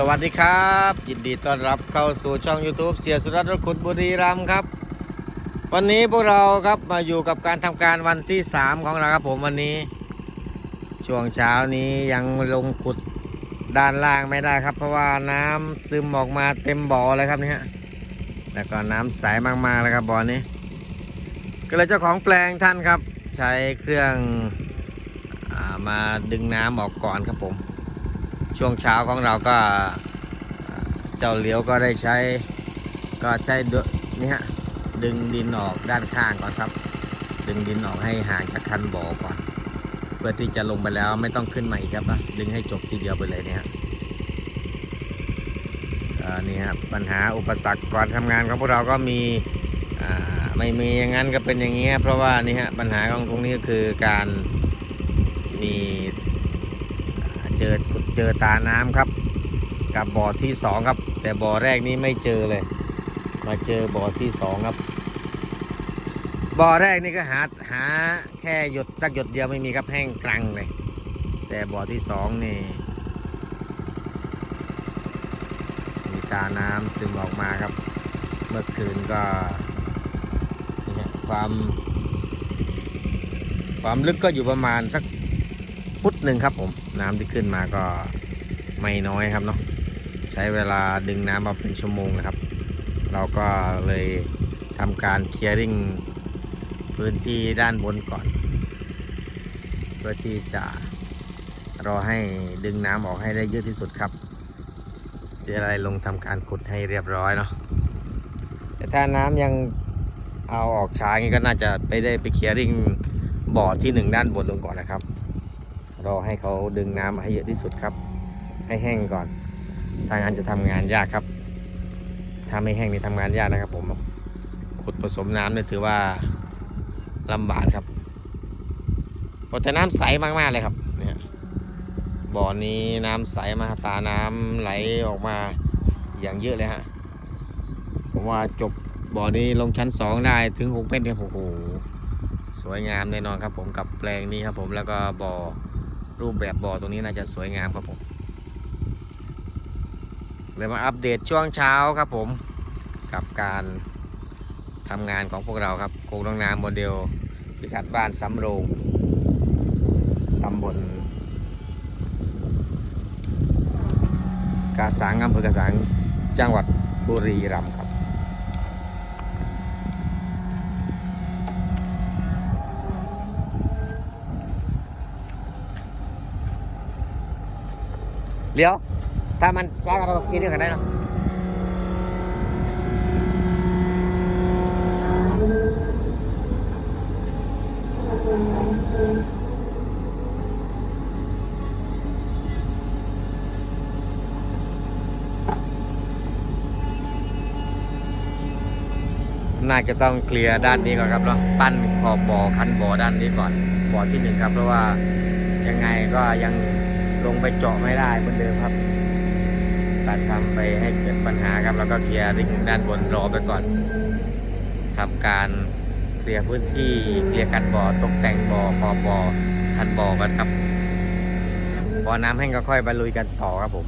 สวัสดีครับ ยินดีต้อนรับเข้าสู่ช่อง YouTube เสียสุรัตน์รขุดบุรีรัมย์ครับ วันนี้พวกเราครับมาอยู่กับการทำการวันที่ 3 ของเราครับผมวันนี้ ช่วงเช้านี้ยังลงขุดด้านล่างไม่ได้ครับ เพราะว่าน้ำซึมออกมาเต็มบ่อเลยครับนี่ยแล้วก็น้ำใสมากๆเลยครับบ่อนี้ ก็เลยเจ้าของแปลงท่านครับ ใช้เครื่องอามาดึงน้ำออกก่อนครับผม ช่วงเช้าของเราก็เจ้าเหลียวก็ได้ใช้ก็ใช้ดนี่ฮะดึงดินออกด้านข้างก่อนครับ ดึงดินออกให้ห่างจากคันบ่อก่อน เพื่อที่จะลงไปแล้วไม่ต้องขึ้นมาอีกครับนะดึงให้จบทีเดียวไปเลยเนี่ยนี่ครับปัญหาอุปสรรคก่อนทำงานของพวกเราก็มีไม่มีอย่างนั้นก็เป็นอย่างนี้ครับเพราะว่านี่ฮะปัญหาของตรงนี้ก็คือการมี เจอเจอตาน้ำครับ กับบ่อที่สองครับ แต่บ่อแรกนี้ไม่เจอเลย มาเจอบ่อที่สองครับ บ่อแรกนี่ก็หาหาแค่หยดสักหยดเดียวไม่มีครับแห้งกรังเลย แต่บ่อที่สองนี่มีตาน้ำซึมออกมาครับ เมื่อคืนก็ความ ความลึกก็อยู่ประมาณสัก ฟุตหนึ่งครับผมน้ำที่ขึ้นมาก็ไม่น้อยครับเนาะใช้เวลาดึงน้ำมาเป็นชั่วโมงนะครับ เราก็เลยทำการเคลียร์ริ่งพื้นที่ด้านบนก่อน เพื่อที่จะรอให้ดึงน้ำออกให้ได้เยอะที่สุดครับจะได้ลงทำการขุดให้เรียบร้อยเนาะแต่ถ้าน้ำยังเอาออกช้างี้ก็น่าจะไปได้ไปเคลียร์ริ่งบ่อที่หนึ่งด้านบนลงก่อนนะครับ รอให้เขาดึงน้ำมาให้เยอะที่สุดครับ ให้แห้งก่อน ทางานจะทำงานยากครับ ถ้าไม่แห้งนี่ทำงานยากนะครับ ผม ขุดผสมน้ำเนี่ยถือว่าลำบากครับเพราะแต่น้ำใสมากๆเลยครับเนี่ยบ่อนี้น้ำใสมาตาน้ำไหลออกมาอย่างเยอะเลยฮะผมว่าจบบ่อนี้ลงชั้นสองได้ถึงหกเมตรเนี่ยโอ้โหสวยงามแน่นอนครับผมกับแปลงนี้ครับผมแล้วก็บ่อ รูปแบบบ่อตรงนี้น่าจะสวยงามครับผมเลยมาอัปเดตช่วงเช้าครับผมกับการทำงานของพวกเราครับโครงน้องน้ำโมเดลพิกัดบ้านสำโรงตำบลกาสังอำเภอกาสังจังหวัดบุรีรัมย์ครับ เลี้ยว ถ้ามันช้าก็เราคิดเรื่องกันได้เนาะน่าจะต้องเคลียร์ด้านนี้ก่อนครับเนาะปั้นขอบบ่อคันบ่อด้านนี้ก่อนบ่อที่หนึ่งครับ เพราะว่ายังไงก็ยัง ลงไปเจาะไม่ได้เหมือนเดิมครับตัดทำไปให้เกิดปัญหาครับ แล้วก็เคลียร์ริ่งด้านบนรอไปก่อนทำการเคลียร์พื้นที่เคลียร์คันบ่อตกแต่งบ่อพอบ่อคันบ่อกันครับบ่อน้ำแห้งก็ค่อยบรรลุยกันต่อครับผม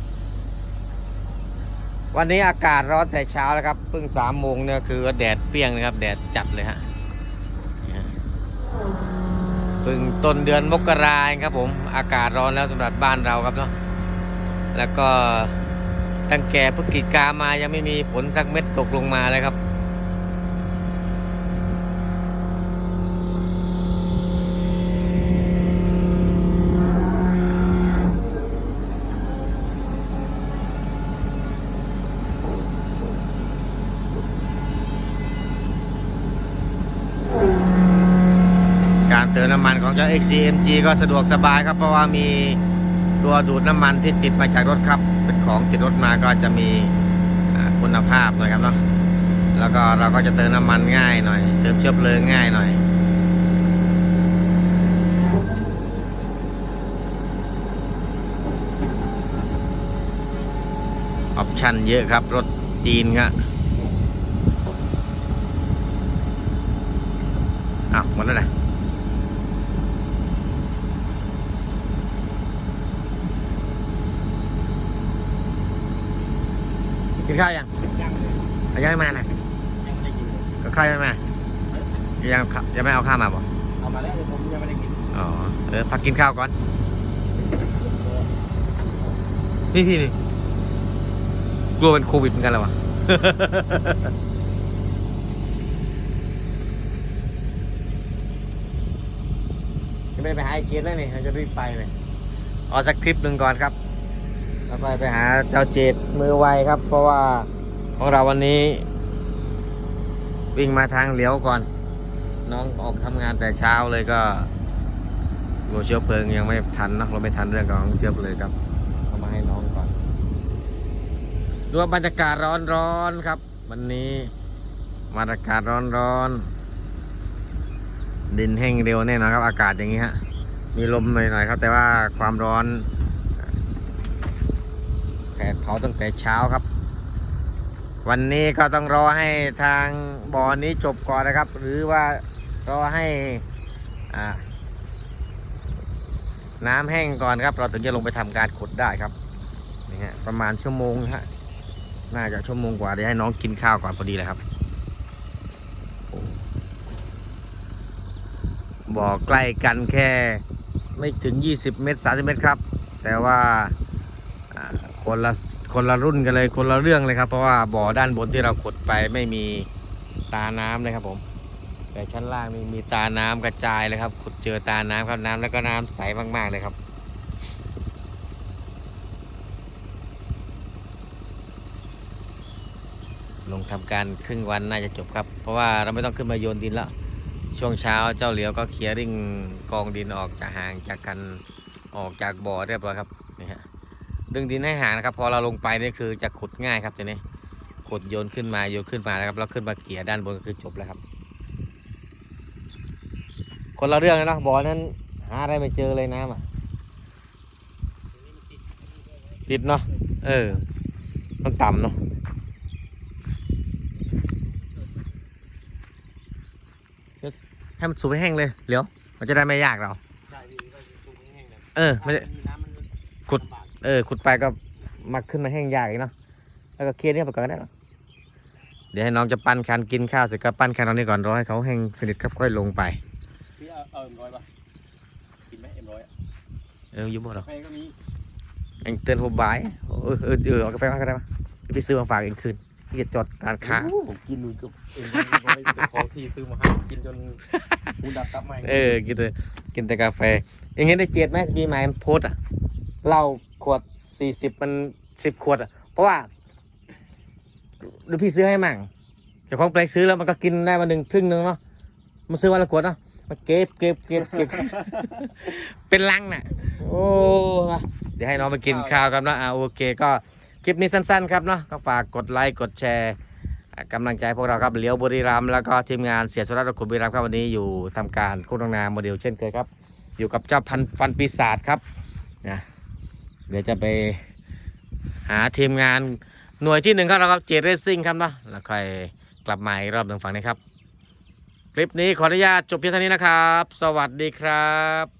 วันนี้อากาศร้อนแต่เช้าแล้วครับเพิ่งสามโมงเนี่ยคือแดดเปรี้ยงนะครับ แดดจัดเลยฮะ เพิ่งต้นเดือนมกราเองครับผมอากาศร้อนแล้วสำหรับบ้านเราครับเนาะแล้วก็ตั้งแต่พฤศจิกามายังไม่มีฝนสักเม็ดตกลงมาเลยครับ ติมน้ำมันของเจ้า XCMG ก็สะดวกสบายครับ เพราะว่ามีตัวดูดน้ำมันที่ติดมาจากรถครับ เป็นของติดรถมาก็จะมีคุณภาพหน่อยครับเนาะแล้วก็เราก็จะเติมน้ำมันง่ายหน่อย เติมเชื้อเพลิงง่ายหน่อยออปชั่นเยอะครับ รถจีนครับอ้าวหมดแล้วนะ ข้าวยังยังเลยเอายังไม่มานะยังไม่ได้กินเลยก็ข้าวยังไม่มายังยังไม่เอาข้าวมาบ่เอามาแล้วแต่ผมยังไม่ได้กินอ๋อเออพักกินข้าวก่อนนี่พี่นี่กลัวเป็นโควิดเหมือนกันเหรอวะจะไม่ไปหาไอ้เจดแล้วนี่เราจะรีบไปเลยเอาสักคลิปหนึ่งก่อนครับ แล้วไปไปหาเจ้าเจดมือไวครับ เพราะว่าของเราวันนี้ วิ่งมาทางเลี้ยวก่อน น้องออกทำงานแต่เช้าเลยก็โรเชื้อเพลิงยังไม่ทันนะเราไม่ทันเรื่องของเชื้อเพลิงครับเอามาให้น้องก่อนดูว่าบรรยากาศร้อนๆครับ วันนี้บรรยากาศร้อนๆดินแห้งเร็วแน่นอนครับ อากาศอย่างนี้ฮะมีลมหน่อยๆครับ แต่ว่าความร้อน แผดเผาตั้งแต่เช้าครับ วันนี้ก็ต้องรอให้ทางบ่อนี้จบก่อนนะครับ หรือว่ารอให้น้ำแห้งก่อนครับ เราถึงจะลงไปทำการขุดได้ครับนี่ฮะประมาณชั่วโมงฮะน่าจะชั่วโมงกว่าเดี๋ยวให้น้องกินข้าวก่อนพอดีเลยครับบ่อใกล้กันแค่ไม่ถึง 20 เมตร 30 เมตรครับ แต่ว่า คนละคนละรุ่นกันเลยคนละเรื่องเลยครับ เพราะว่าบ่อด้านบนที่เราขุดไปไม่มีตาน้ำเลยครับผม แต่ชั้นล่างนี่มีตาน้ำกระจายเลยครับ ขุดเจอตาน้ำครับน้ำแล้วก็น้ำใสมากๆเลยครับลงทำการครึ่งวันน่าจะจบครับ เพราะว่าเราไม่ต้องขึ้นมาโยนดินแล้ว ช่วงเช้าเจ้าเหลียวก็เคลียร์ริ่งกองดินออกจากห่างจากกันออกจากบ่อเรียบร้อยครับนี่ฮะ ดึงดินให้ห่างนะครับ พอเราลงไปนี่คือจะขุดง่ายครับทีนี้ขุดโยนขึ้นมาโยนขึ้นมานะครับแล้วขึ้นมาเกี่ยด้านบนก็คือจบแล้วครับ คนละเรื่องเลยเนาะบ่อนั้นหาอะไรไม่เจอเลยน้ำอะติดเนาะเออ มันต่ำเนาะให้มันสูบให้แห้งเลยเดี๋ยวมันจะได้ไม่ยากเราได้พี่ก็สูงแห้งๆเลยเออไม่ใช่น้ำมันขุดลำบาก เออขุดไปก็มาขึ้นมาแห้งยากอีกเนาะแล้วก็เคลียร์นี่ไปก่อนก็ได้เนาะเดี๋ยวให้น้องจะปั้นคันกินข้าวเสร็จก็ปั้นคันตอนนี้ก่อนรอให้เขาแห้งสนิทครับค่อยลงไปพี่เอาเอาเอ็มร้อยป่ะกินไหมเอ็มร้อยอะเอออยุ่บ่หรอกกาแฟก็มีเองเตือนผมบ่ายเออเออเออเอากาแฟมาก็ได้ปะเดี๋ยวพี่ซื้อมาฝากเองคืนพี่จะจดการค้าโอ้ผมกินดูกับเอ็มร้อยเจ้าของที่ซื้อมาให้กินจนหูดับตับใหม่เออกินแต่กินแต่กาแฟอย่างเงี้ยได้เจ็ดไหมมีไหมโพสต์อะเหล้าข วดสี่สิบมันสิบขวดอะเพราะว่าดูพี่ซื้อให้มั่งเจ้าของแปลงซื้อแล้วมันก็กินได้วันหนึ่งครึ่งหนึ่งเนาะมันซื้อวันละขวดเนาะมันเก็บเก็บเก็บเก็บ เป็นลังน่ะ โอ้เดี๋ยวให้น้องไปกินข้าวกันเนาะอ่าโอเคก็คลิปนี้สั้นๆ ครับเนาะก็ฝากกดไลค์กดแชร์กำลังใจพวกเราครับเลี้ยวบุรีรัมย์แล้วก็ทีมงานเสียสุรัตน์ขุนบุรีรัมย์ครับวันนี้อยู่ทำการโฆษณาโมเดลเช่นเคยครับ อยู่กับเจ้าพันฟันปีศาจครับนะ เดี๋ยวจะไปหาทีมงานหน่วยที่หนึ่งครับเราครับเจเรซิ่งครับเนาะแล้วค่อยกลับมาอีกรอบหนึ่งฝั่งนี้ครับ คลิปนี้ขออนุญาตจบเพียงเท่านี้นะครับ สวัสดีครับ